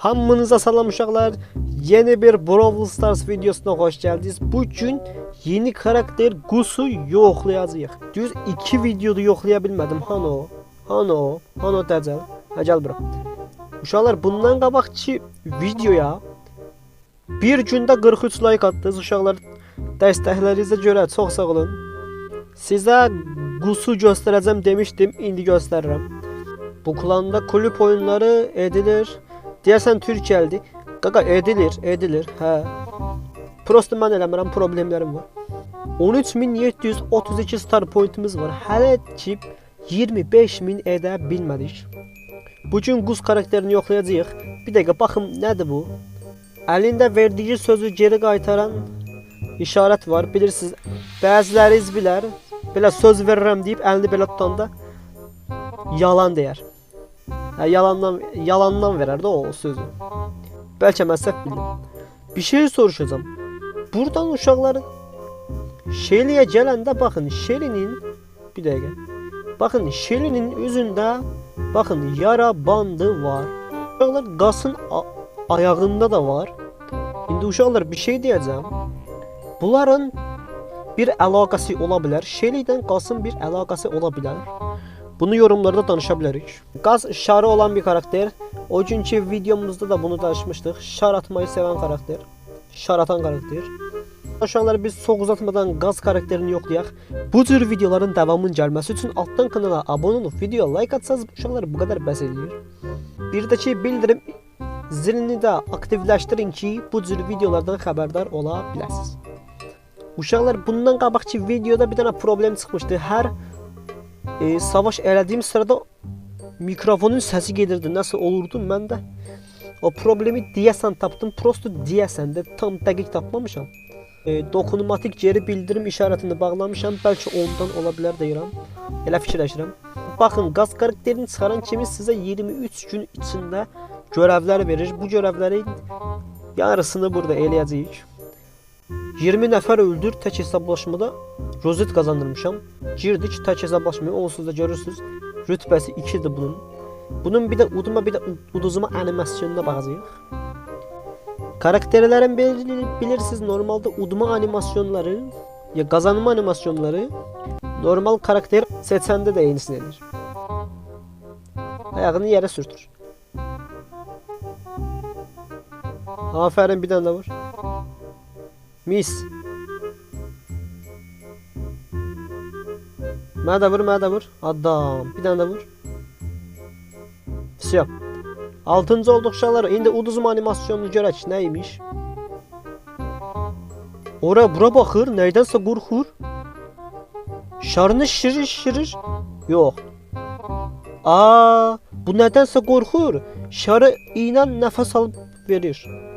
Hamınıza salam uşaqlar. Yeni bir Brawl Stars videosuna hoş geldiniz. Bugün yeni karakter Gus'u yoxlayacağıq. Düz 2 videoda yoxlaya bilmədim. Hano, Hano, Hano Dəcəl. Ha gəl bura. Uşaqlar bundan qabaqki videoya bir gündə 43 like attınız uşaqlar. Dəstəklərinizə görə çox sağ olun. Sizə Gus'u göstərəcəm demişdim, indi göstərirəm. Bu klanda kulüp oyunları edilir. Deyəsən Türkiyəlidir. Qaqa edilir, edilir. Hə. Prosta mən eləmirəm, problemlərim var. 13732 star pointimiz var. Hələ ki 25000 edə bilmədik. Bu gün Quz karakterini yoxlayacağıq. Bir dəqiqə baxım nədir bu? Əlində verdiyi sözü geri qaytaran işarət var. Bilirsiniz, bəziləriniz bilər. Belə söz verirəm deyib əlini belə tutanda yalan deyər. Hə, yalandan yalandan verər də o, o sözü. Bəlkə mən səhv bildim. Bir şey soruşacağam. Buradan uşaqların Şeliyə gələndə baxın, Şelinin bir dəqiqə. Baxın, Şelinin üzündə baxın yara bandı var. Uşaqlar qasın ayağında da var. İndi uşaqlar bir şey deyəcəm. Bunların bir əlaqəsi ola bilər. Şelidən qasın bir əlaqəsi ola bilər. Bunu yorumlarda danışa bilərik. Qaz şarı olan bir karakter. O günkü videomuzda da bunu danışmışdıq. Şar atmayı sevən karakter. Şar atan karakter. Aşağılara biz çox uzatmadan qaz karakterini yoxlayaq. Bu cür videoların davamının gəlməsi üçün altdan kanala abunə olub video like atsanız uşaqlar bu qədər bəs eləyir. Bir də ki bildirim zilini də aktivləşdirin ki bu cür videolardan xəbərdar ola biləsiniz. Uşaqlar bundan qabaqki videoda bir dənə problem çıxmışdı. Hər e, savaş elədiyim sırada mikrofonun səsi gedirdi. Nəsə olurdu mən də o problemi deyəsən tapdım. Prosto deyəsən də tam dəqiq tapmamışam. E, dokunmatik geri bildirim işarətini bağlamışam. Bəlkə ondan ola bilər deyirəm. Elə fikirləşirəm. Baxın, qaz karakterini çıxaran kimi sizə 23 gün içində görevlər verir. Bu görevlərin yarısını burada eləyəcəyik. 20 nəfər öldür tək hesablaşmada rozet qazandırmışam. Girdik tək hesablaşmaya. Onsuz da görürsüz. Rütbəsi 2-dir bunun. Bunun bir də uduma bir də u- uduzma animasyonuna baxacağıq. Karakterlərin bilir, bilirsiniz normalde udma animasyonları ya qazanma animasyonları normal karakter seçəndə də eynisini edir. Ayağını yerə sürtür. Aferin bir tane de var. Mis. Merhaba vur, merhaba vur. Adam. Bir tane de vur. Siyah. Altıncı olduq uşaqlar. İndi uduzum animasyonunu görək nə imiş. Ora bura baxır, nəydənsə qorxur. Şarını şişirir, şişirir. Yox. Aa, bu nədənsə qorxur. Şarı iynə nəfəs alıb verir.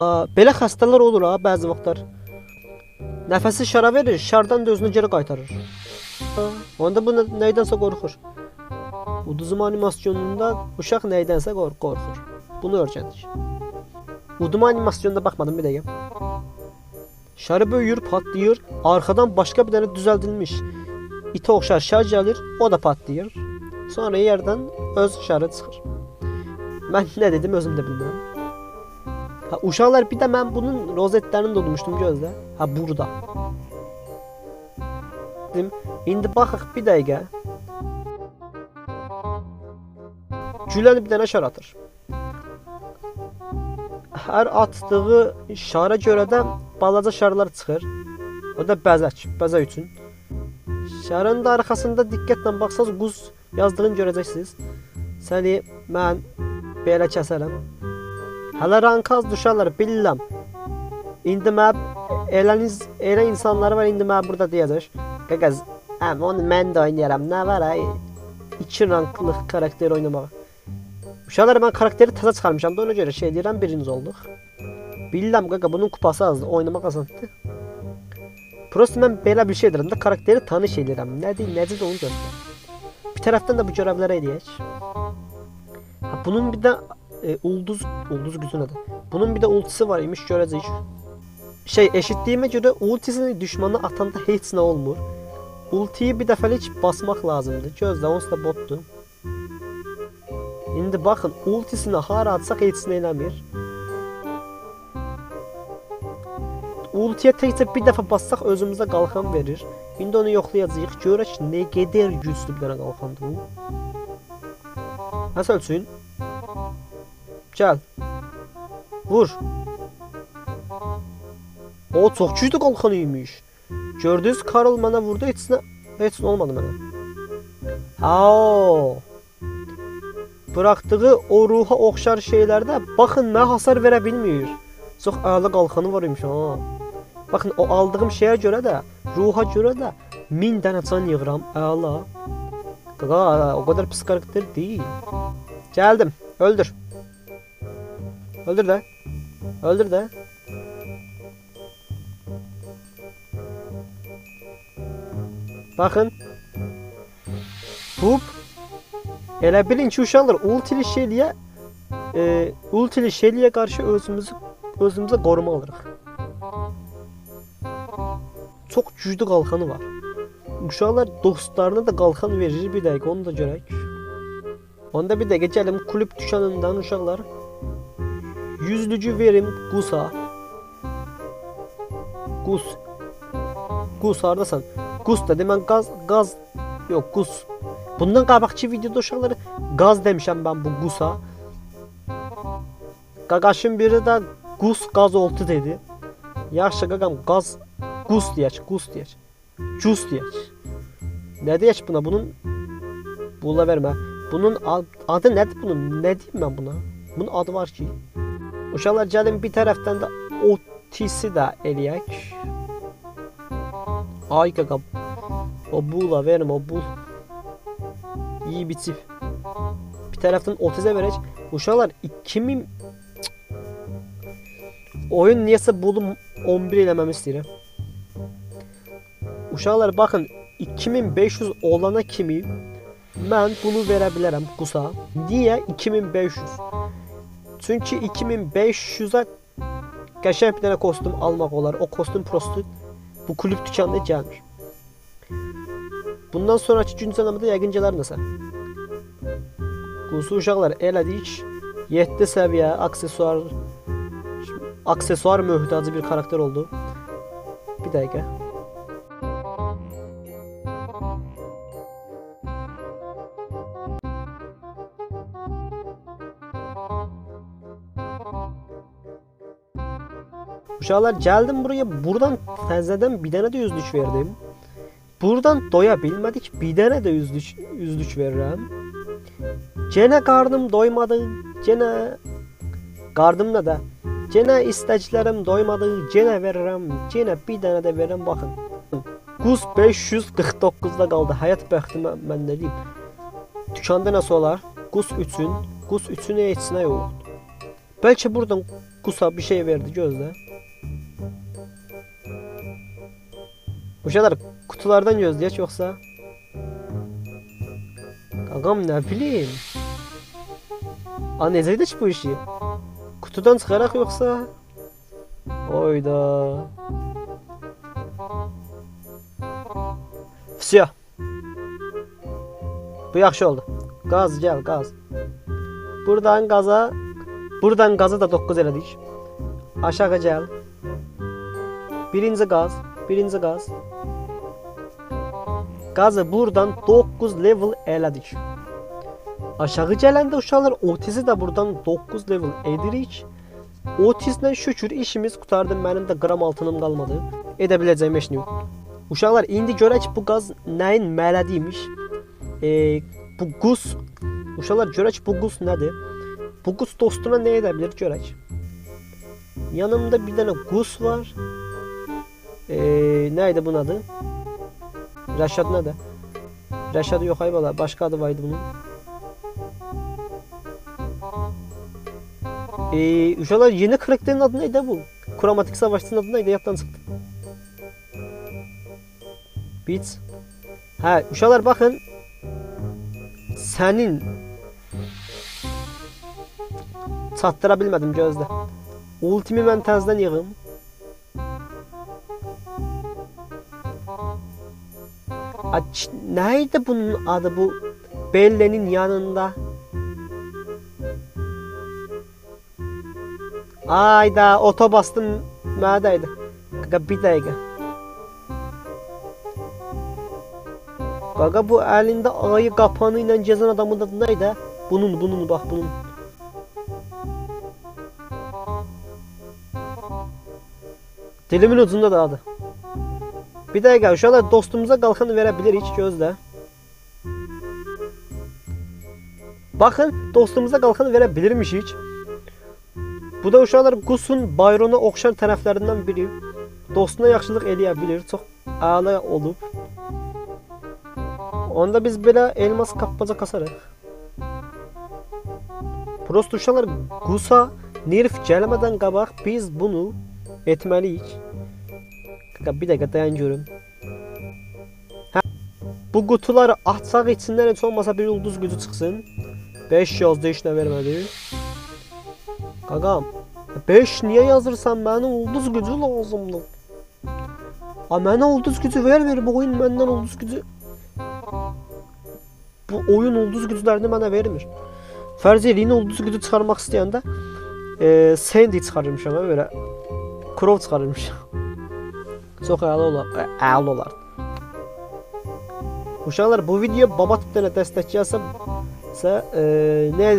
Belə xəstələr olur ha bəzi vaxtlar. Nəfəsi şara verir, şardan da özünü geri qaytarır. Onda bu nə- nəydənsə qorxur. Uduzum animasyonunda uşaq nəydənsə qorx qorxur. Bunu öyrəndik. Uduma animasyonunda baxmadım bir dəqiqə. Şarı böyüyür, patlayır. Arxadan başqa bir dənə düzəldilmiş itə oxşar şar gəlir, o da patlayır. Sonra yerdən öz şarı çıxır. Mən nə dedim özüm də bilmirəm. Ha uşaqlar bir də mən bunun rozetlərini də udmuşdum gözlə. Ha burada. Dedim, indi baxaq bir dəqiqə. Gülən bir dənə şar atır. Hər atdığı şara görə də balaca şarlar çıxır. O da bəzək, bəzək üçün. Şarın da arxasında diqqətlə baxsaz quz yazdığını görəcəksiniz. Səni mən belə kəsərəm. Hələ rank az düşərlər, bilirəm. İndi mən eləniz, elə insanlar var indi mən burada deyəcək. Qaqaz, həm onu mən də oynayaram. Nə var ay? 2 ranklıq karakter oynamağa. Uşaqlar mən karakteri təzə çıxarmışam da ona görə şey deyirəm birinci olduq. Bilirəm qaqa bunun kupası azdır, oynamaq asandır. Prosta mən belə bir şey edirəm də karakteri tanış edirəm. Nədir, necədir onu göstər. Bir tərəfdən də bu görevləri eləyək. Ha, bunun bir də e, ulduz ulduz gücü nədir? Bunun bir də ultisi var imiş görəcəyik. Şey eşitdiyimə görə ultisini düşmana atanda heç nə olmur. Ultiyi bir dəfəlik basmaq lazımdır. Gözlə onsuz da botdur. İndi baxın, ultisini hara atsaq heç nə eləmir. Ultiyə təkcə bir dəfə bassaq özümüzə qalxan verir. İndi onu yoxlayacağıq. Görək nə qədər güclü bir dənə qalxandır bu. Məsəl üçün Gəl. Vur. O çox güclü qalxan imiş. Gördünüz Karl mənə vurdu, heç nə olmadı mənə. Ha. Bıraktığı o ruha oxşar şeylərdə baxın nə hasar verə bilmir. Çox əla qalxanı var imiş ha. Baxın o aldığım şeyə görə də, ruha görə də 1000 dənə can yığıram. Əla. O kadar pis karakter değil. Geldim. Öldür. Öldür de. Öldür de. Bakın. Hop. Elə bilin ki uşaqlar ultili şeyliyə e, ultili şeyliyə qarşı özümüzü özümüzə qoruma alırıq. Çox güclü qalxanı var. Uşaqlar dostlarına da qalxan verir bir dəqiqə onu da görək. Onda bir dəqiqə gəlim kulüp dükanından uşaqlar yüzlücü verim Gusa. Gus. Gus hardasan? Gus da demən qaz qaz yox Gus. Bundan qabaqçı videoda uşaqlar qaz demişəm mən bu Gusa. Qaqaşın biri də Gus qaz oldu dedi. Yaxşı qaqam qaz Gus deyək, Gus deyək. Cus deyək. Nə deyək buna? Bunun Bula vermə. Bunun ad- adı nədir bunun? Nə deyim mən buna? Bunun adı var ki. Uşaqlar gəlin bir tərəfdən də otisi də eləyək. Ay qaqam. O bula vermə, o bul. İyi biçib. Bir tərəfdən 30-a verək. Uşaqlar 2000 Cık. Oyun niyəsə bunu 11 eləməmi istəyirəm. Uşaqlar baxın 2500 olana kimi mən bunu verə bilərəm qusa. Niyə 2500? Çünki 2500-ə qəşəng bir dənə kostyum almaq olar. O kostyum prosto bu kulüp dükanına gəlmir. Bundan sonraki güncəlləmədə yəqin gələr nəsə. Qusu uşaqlar elədik. 7 səviyyə aksesuar aksesuar möhtacı bir karakter oldu. Bir dəqiqə. Uşaqlar geldim buraya. Buradan təzədən bir dənə də yüzlük verdim. Buradan doya bilmədik. Bir dənə də yüzlük, yüzlük verirəm. Gene karnım doymadı. Gene karnım ne de. Gene istəklərim doymadı. Gene verirəm. Gene bir dənə də verirəm baxın. Quz 549-da qaldı. Həyat bəxti mən, nə deyim. Dükanda nəsə olar? Quz 3-ün, Quz 3-ün heç nə yoxdur. Bəlkə buradan Qusa bir şey verdi gözlə. Uşaqlar kutulardan gözləyək yoxsa? Qaqam nə bilim. A necə edək bu işi? Kutudan çıxaraq yoxsa? Oyda. Всё. Bu yaxşı oldu. Qaz gəl, qaz. Buradan qaza, buradan qazı da 9 elədik. Aşağı gəl. Birinci qaz, birinci qaz. Qazı buradan 9 level elədik. Aşağı gələndə uşaqlar Otizi də buradan 9 level edirik. Otizlə şükür işimiz qutardı. Mənim də qram altınım qalmadı. Edə biləcəyim heç nə yox. Uşaqlar indi görək bu qaz nəyin mələdiymiş. E, bu qus Uşaqlar görək bu qus nədir? Bu qus dostuna nə edə bilər görək. Yanımda bir dənə qus var. E, nə idi bunun adı? Rəşad nədir? Rəşad yox ay bala, başqa adı var idi bunun. Ee, uşaqlar yeni karakterin adı neydi bu? Kromatik savaşçının adı neydi? Yaddan çıxdı. Beats. Hə, uşaqlar baxın. Sənin çatdıra bilmədim gözlə. Ultimi mən təzədən yığım. Neydi bunun adı bu? Belle'nin yanında. Ayda otobastın neredeydi? Kaka bir dakika. Kaka bu elinde ayı kapanıyla gezen adamın adı neydi? Bunun bunun bak bunun. Dilimin ucunda da adı. Bir dakika uşaqlar dostumuza qalxanı verə bilirik gözlə. Baxın, dostumuza qalxanı verə bilirmişik. Bu da uşaqlar Qusun Bayrona oxşar tərəflərindən biri. Dostuna yaxşılıq eləyə bilir. Çox əla olub. Onda biz belə elmas kapmaca kasarıq. Prost uşaqlar Qusa nerf gəlmədən qabaq biz bunu etməliyik. Kanka bir dakika dayan görüm. Ha, bu kutuları açsak içinden hiç olmasa bir yıldız gücü çıksın. 5 yazdı hiç ne vermedi. Kagam 5 niye yazırsan bana ulduz gücü lazımdı. Ha bana ulduz gücü vermir bu oyun benden ulduz gücü. Bu oyun ulduz gücülerini bana vermir. Fərz eləyin ulduz gücü çıxarmaq istəyəndə e, Sandy çıxarırmışam ha belə. Crow çıxarırmışam. Çox əla olar. Əla olar. Uşaqlar bu video baba tiplərə dəstək gəlsə sə e, nə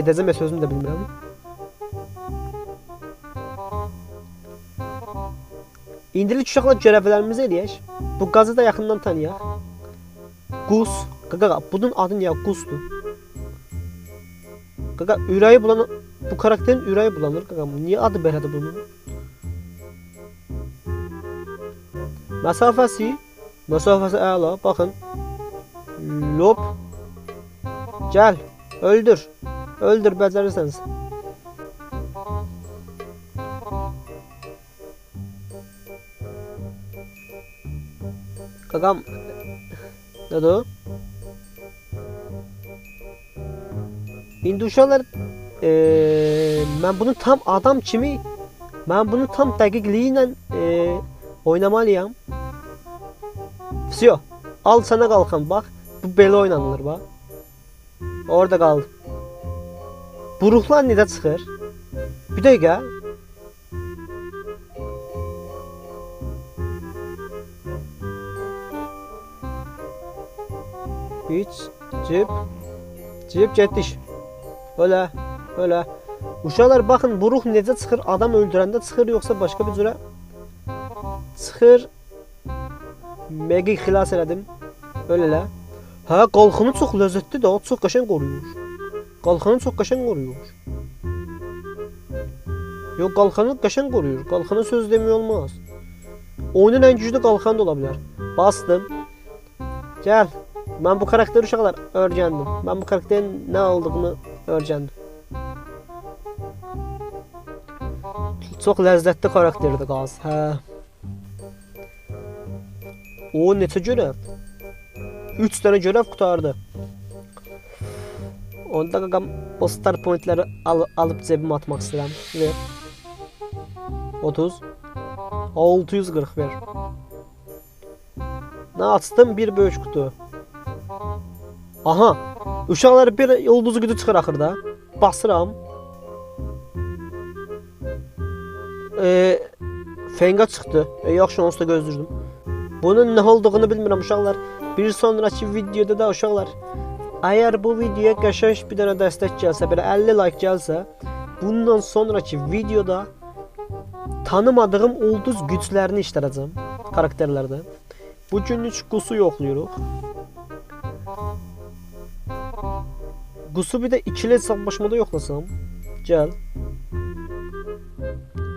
edəcəm mən sözümü də bilmirəm. İndilik uşaqlar görevlərimizi eləyək. Bu qazı da yaxından tanıyaq. Qus. Qaqa, bunun adı niyə Qusdur? Qaqa, ürəyi bulan bu karakterin ürəyi bulanır qaqa. Niyə adı belədir bunun? Məsafəsi Məsafəsi əla. Baxın. Lop. Gəl. Öldür. Öldür becərirsənsə. Qaqam. Nədir o? İndi uşaqlar eee mən bunu tam adam kimi mən bunu tam dəqiqliyi ilə oynamalıyam. Vsyo. Al sana qalxan bax. Bu belə oynanılır bax. Orada qaldı. Bu ruhlar necə çıxır? Bir dəqiqə. Hiç cip cip getdik. Öyle öyle. Uşaqlar baxın bu ruh necə çıxır? Adam öldürəndə çıxır yoxsa başqa bir cürə? Çıxır. Megi xilas elədim. Öyle elə. Hə, qalxanı çox ləzzətlidir, o çox qəşəng qoruyur. Qalxanı çox qəşəng qoruyur. Yox, qalxanı qəşəng qoruyur. Qalxana söz demək olmaz. Oyunun ən güclü qalxanı da ola bilər. Bastım. Gəl. Mən bu karakteri uşaqlar öyrəndim. Mən bu karakterin nə olduğunu öyrəndim. Çox ləzzətli karakterdir qaz. Hə. O neçə görəv? 3 dənə görəv qutardı. Onda qaqam o star pointləri al alıb cebimə atmaq istəyirəm. Ver. 30 640 ver. Nə açdım? Bir böyük qutu. Aha. Uşaqlar bir ulduz gücü çıxır axırda. Basıram. Eee Fenga çıxdı. E, yaxşı onsuz da gözləyirdim. Bunun nə olduğunu bilmirəm uşaqlar. Bir sonraki videoda da uşaqlar Əgər bu videoya qəşəng bir dənə dəstək gəlsə, belə 50 like gəlsə, bundan sonraki videoda tanımadığım ulduz güclərini işlədəcəm karakterlərdə. Bu günlük Qusu yoxlayırıq. Qusu bir də ikili hesablaşmada yoxlasam. Gəl.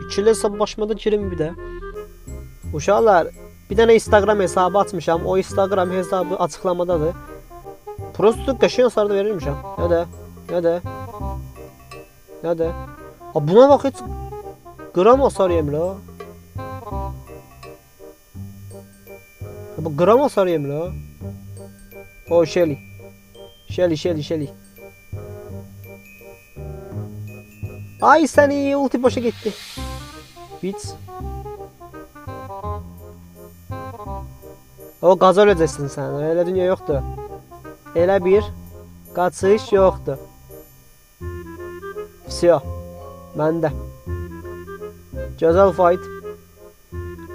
İkili hesablaşmada girim bir də. Uşaqlar, bir dənə Instagram hesabı açmışam. O Instagram hesabı açıqlamadadır. Prosto qəşəng hasar da verirmişəm. Nədə? Nədə? Nədə? Ha buna bax heç gram hasar yemir ha. Ha, Bu gram hasar yemir ha. O Shelly. Shelly, Shelly, Shelly. Ay seni ulti boşa gitti. Bits. O qaza öləcəksən sən. Elə dünya yoxdur. Elə bir qaçış yoxdur. Vsyo. Məndə. Güzel fight.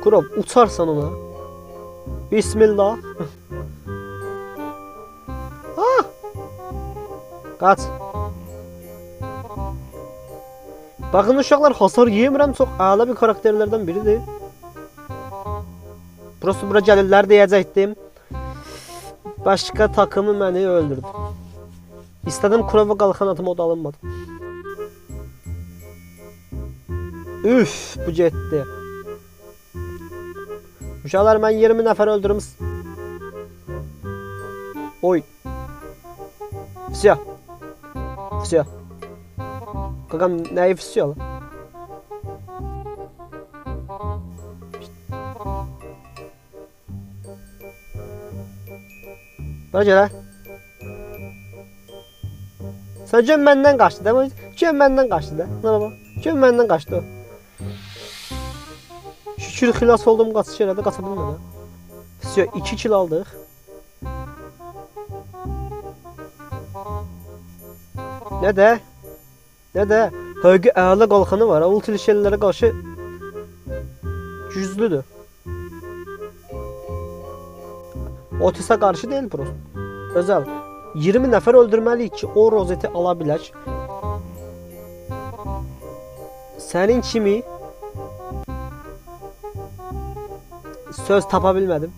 Kurov uçarsan ona. Bismillah. ah! Kaç. Bakın uşaqlar hasar yemirəm çox əla bir karakterlərdən biridir. Burası bura gəlirlər deyəcəkdim. Başqa takımı məni öldürdü. İstədim Kurova qalxan atım o da alınmadı. Üf, bu getdi. Uşaqlar mən 20 nəfər öldürüm. Oy. Всё. Всё. Qaqam nəyi всё Buna görə Sən gön məndən qaçdı da. Gön məndən qaçdı da. Buna bax. Gön məndən qaçdı o. Şükür xilas oldum qaçış yerədə qaça bilmədi. Siz 2 kil aldıq. Nə də? Nə də? Həqiqi əla qalxanı var. Ultilişellərə qarşı güclüdür. Otis'e karşı değil Prost. Özel. 20 nəfər öldürməliyik ki, o rozeti ala bilək. Sənin kimi söz tapa bilmədim.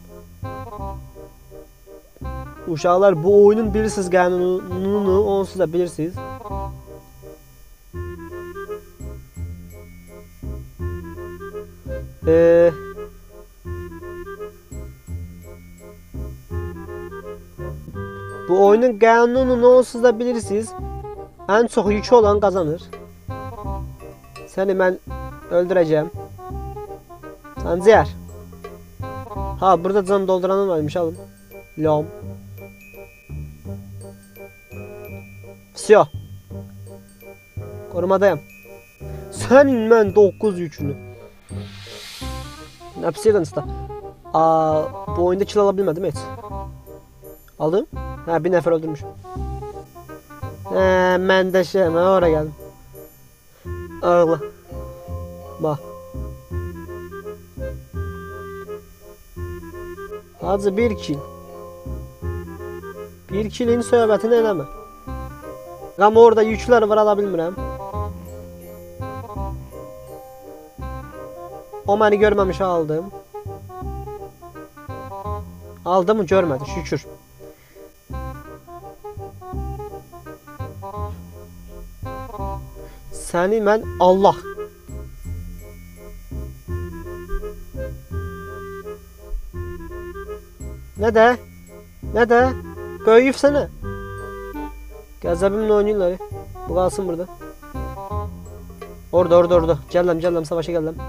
Uşaqlar bu oyunun bilirsiniz qanununu, onsuz da bilirsiniz. Eee Bu oyunun qanununu onsuz da bilirsiniz. En çok yükü olan kazanır. Seni ben öldüreceğim. Sancar. Ha burada can dolduranın varmış alın. Lom. Всё. Korumadayım. Senin ben 9 yükünü. Ne yapıyorsun usta? Aa, bu oyunda kill alabilmedim hiç. Aldım. Ha bir nefer öldürmüş. He, ben de şey oraya geldim. Ağla. Bak. Hacı bir kill. Bir killin söhbətini eləmə. Ama orada yüklər var ala bilmirəm. O məni görməmiş aldım. Aldım görmədi şükür. Səni mən Allah. Nə də? Nə də? Böyüyüb sənə. Qəzəbimlə oynayırlar. Bu qalsın burada. Orada, orada, orada. Gələm, gələm, savaşa gələm.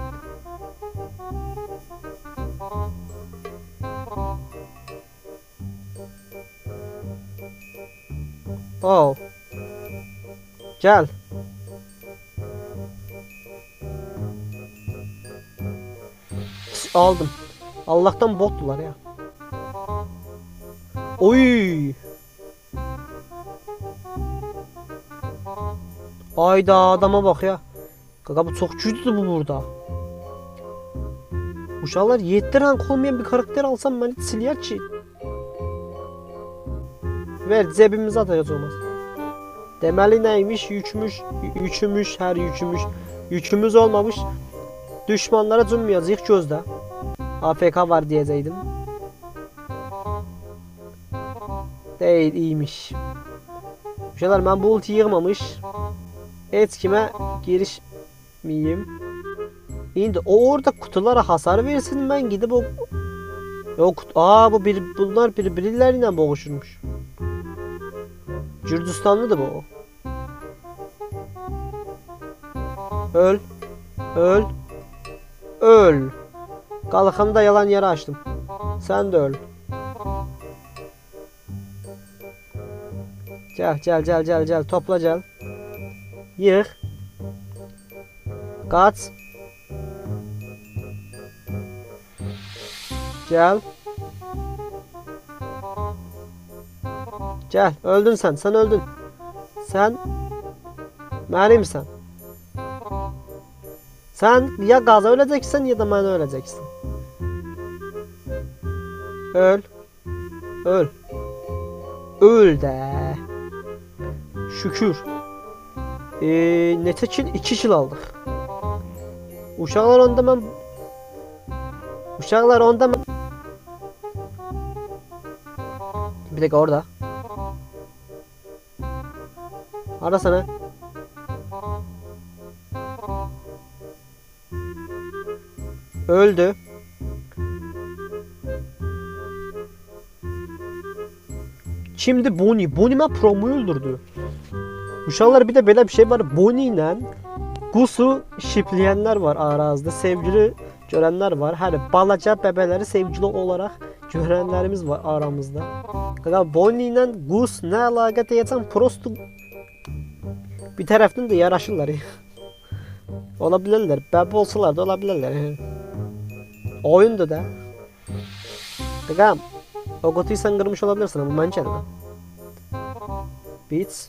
Oh. Gəl. Aldım. Allah'tan bottular ya. Oy. Ayda adama bak ya. Kaka bu çok güçlü bu burada. Uşaqlar 7 rank olmayan bir karakter alsam beni siliyər ki. Ver cebimize atacağız olmaz. Deməli neymiş? Yükümüş, yükümüş, her yükümüş. Yükümüz olmamış. Düşmanlara cümleyəcəyik gözdə. AFK var diyeceydim. Değil iyiymiş. Uşaqlar ben bu ulti yığmamış. Heç kimə girişmeyeyim. İndi o orada kutulara hasar versin ben gidip o Yok aa bu bir bunlar birbirleriyle boğuşurmuş. Gürcistanlıdır bu. Öl. Öl. Öl. Kalkanı da yalan yere açtım. Sen de öl. Gel gel gel gel gel topla gel. Yık. Kaç. Gel. Gel öldün sen sen öldün. Sen Mənim sen. Sen ya gaza öleceksin ya da ben öleceksin. Öl. Öl. Öl de. Şükür. Ee, neçə 2 kil aldıq. Uşaqlar onda mən Uşaqlar onda mən Bir dakika orada. Arasana. Öldü. Şimdi Bonnie. Bonnie ben Promo'yu öldürdü. Uşaqlar bir de böyle bir şey var. Bonnie ile Gus'u şipleyenler var arazide. Sevgili görenler var. Hani balaca bebeleri sevgili olarak görenlerimiz var aramızda. Kanka Bonnie ile Gus ne alaka diyeceğim prosto bir taraftan da yaraşırlar. olabilirler. Bebe olsalar da olabilirler. Oyundu da. Kanka o kutuyu sen kırmış olabilirsin ama ben içerim. Beats.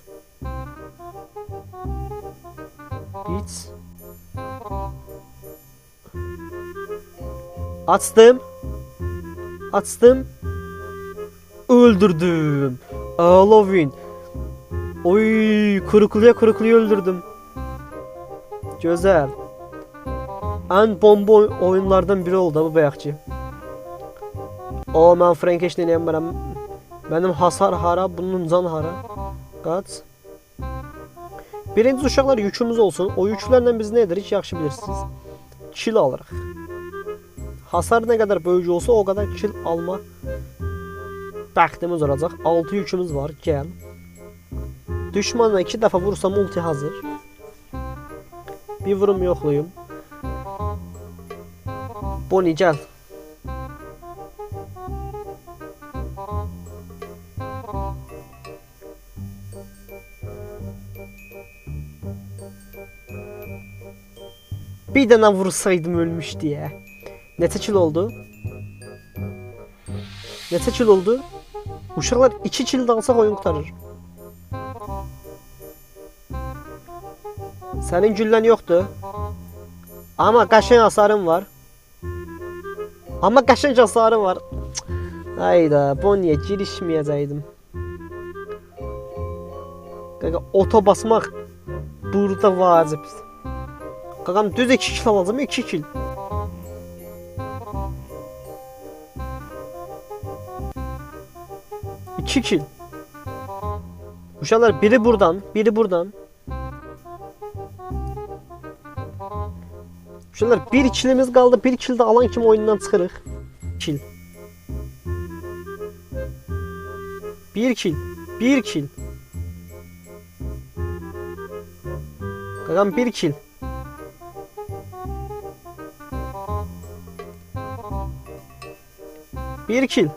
Beats. Açtım. Açtım. Öldürdüm. Halloween. Oy kurukluya kurukluya öldürdüm. Güzel. En bomba oy- oyunlardan biri oldu bu bayaqçı. O ben Frankenstein'im benim. Benim hasar hara, bunun can hara. Qaç. Birinci uşaqlar yükümüz olsun. O yüklərlə biz nə edirik yaxşı bilirsiniz. Kil alırıq. Hasar nə qədər böyük olsa o qədər kil alma bəxtimiz olacaq. 6 yükümüz var. Gəl. Düşmanla 2 dəfə vursam ulti hazır. Bir vurum yoxlayım. Bonnie gəl. Bir dənə vursaydım ölmüş deyə. Neçə kil oldu? Neçə kil oldu? Uşaqlar 2 kil də alsaq oyun qurtarır. Sənin güllən yoxdur. Amma qəşəng hasarın var. Amma qəşəng hasarın var. Hayda, Bonnie'ye girişməyəcəydim. Qaqa, oto basmaq burada vacibdir. Qaqam düz 2 kil alacağım, 2 kil. İki kil. Uşaqlar biri buradan, biri buradan. Uşaqlar bir kilimiz qaldı, bir kil də alan kimi oyundan çıxırıq. Kil. Bir kil, bir kil. Qaqam bir kil. Bir kil.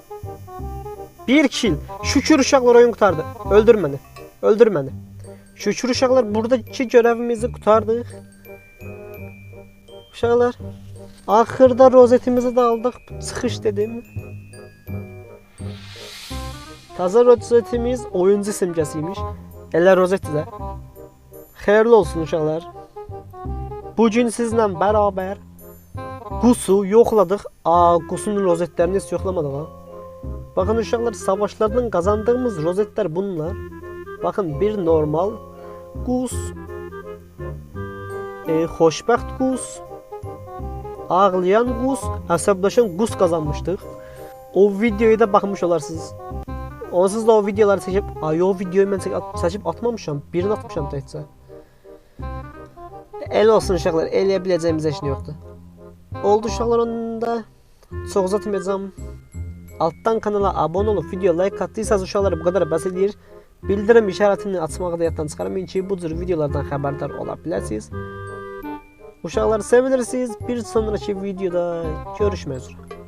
Bir kil. Şükür uşaqlar oyun qurtardı. Öldür məni. Öldür məni. Şükür uşaqlar buradakı görevimizi qurtardıq. Uşaqlar axırda rozetimizi də aldıq. Çıxış dedim. Taza rozetimiz oyuncu simgəsiymiş. Elə rozeti də. Xeyirli olsun uşaqlar. Bu gün sizlə bərabər Qus'u yoxladıq. Aa, Qus'un rozetlərini heç yoxlamadıq ha. Bakın uşaqlar savaşlardan kazandığımız rozetler bunlar. Bakın bir normal Gus, e, xoşbəxt Gus, ağlayan Gus, əsəbləşən Gus kazanmıştık. O videoya da bakmış olarsınız. Onsuz da o videoları seçip, ay o videoyu ben seçip, atmamışam, birini atmışam təkcə. El olsun biləcəyimiz heç nə yoxdur. Oldu uşaqlar onda. Çox uzatmayacağım. Alttan kanala abone olup video like attıysanız uşaqlar bu kadar basit eləyir. Bildirim işaretini açmağı da yaddan çıxarmayın ki, bu cür videolardan xəbərdar ola biləsiniz. Uşaqlar sevilirsiniz. Bir sonraki videoda görüşmək üzrə.